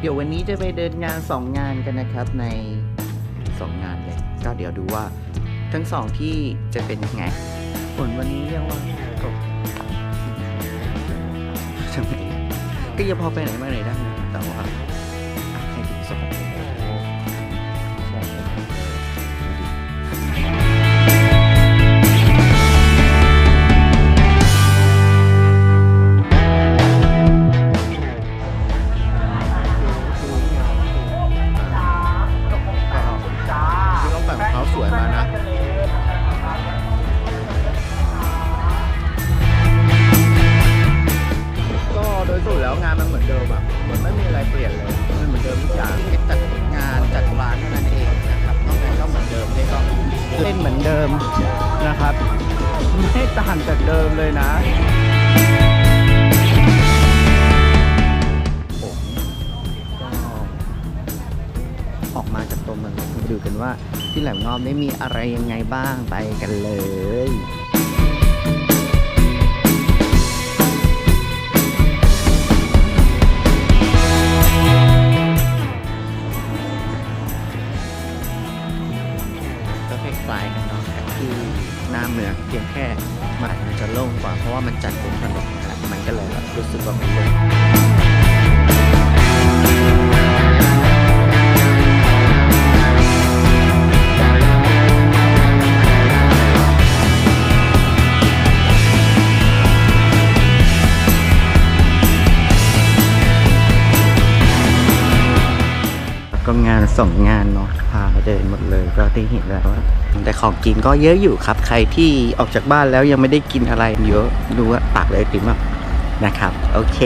เดี๋ยววันนี้จะไปเดินงาน 2 งานกันนะครับใน 2 งานเลยก็เดี๋ยวดูว่าทั้งสองที่จะเป็นยังไงฝนวันนี้เรียกว่าตกทำไมก็ยังพอไปไหนมาไหนได้นะแต่ว่า เล่นเหมือนเดิมนะครับ ไม่ต่างจากเดิมเลยนะก็ออกมาจากตัวเมืองดูกันว่าที่แหลมงอมได้มีอะไรยังไงบ้างไปกันเลย ก็คล้ายกันเนาะที่หน้าเมืองเพียงแค่มันมันจะโล่งกว่าเพราะว่ามันจัดเป็นถนนนะมันก็เลยรู้สึกว่ามันโล่ง ก็งานส่งงานเนาะพาเดินหมดเลยก็ที่เห็นแล้วว่าแต่ของกินก็เยอะอยู่ครับ ใครที่ออกจากบ้านแล้วยังไม่ได้กินอะไรเยอะดูว่าปากเลยติมอะนะครับ โอเค